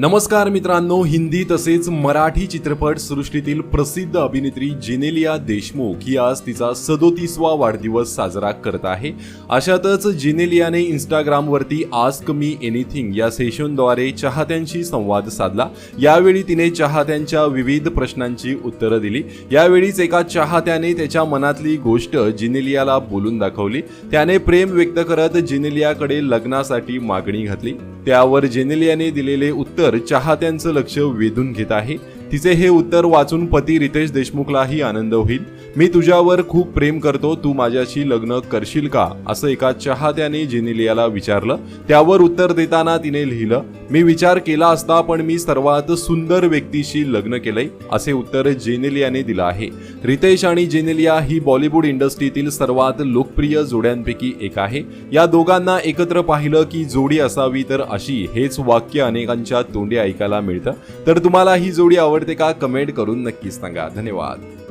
नमस्कार मित्रांनो हिंदी तसेच मराठी चित्रपट सृष्टीतील प्रसिद्ध अभिनेत्री जेनेलिया देशमुख ही आज तिचा सदोतीसवा वाढदिवस साजरा करत आहे. अशातच जेनेलियाने इंस्टाग्रामवरती आस्क मी एनिथिंग या सेशनद्वारे चाहत्यांशी संवाद साधला. यावेळी तिने चाहत्यांच्या विविध प्रश्नांची उत्तरं दिली. यावेळीच एका चाहत्याने त्याच्या मनातली गोष्ट जिनेलियाला बोलून दाखवली. त्याने प्रेम व्यक्त करत जिनेलियाकडे लग्नासाठी मागणी घातली. त्यावर जेनेलियाने दिलेले उत्तर चाहत्यांचं लक्ष वेधून घेत आहे. तिचे हे उत्तर वाचून पती रितेश देशमुखलाही आनंद होईल. मी तुझ्यावर खूप प्रेम करतो तू माझ्याशी लग्न करशील का? असं एका चाहत्याने जेनेलियाला विचारलं. त्यावर उत्तर देताना तिने लिहिलं मी विचार केला असता पण मी सर्वात सुंदर व्यक्तीशी लग्न केलंय असे उत्तर जेनेलियाने दिलं आहे. रितेश आणि जेनेलिया ही बॉलिवूड इंडस्ट्रीतील सर्वात लोकप्रिय जोड्यांपैकी एक आहे. या दोघांना एकत्र पाहिलं की जोडी असावी तर अशी हेच वाक्य अनेकांच्या तोंडी ऐकायला मिळतं. तर तुम्हाला ही जोडी आवडते का कमेंट करून नक्कीच सांगा. धन्यवाद.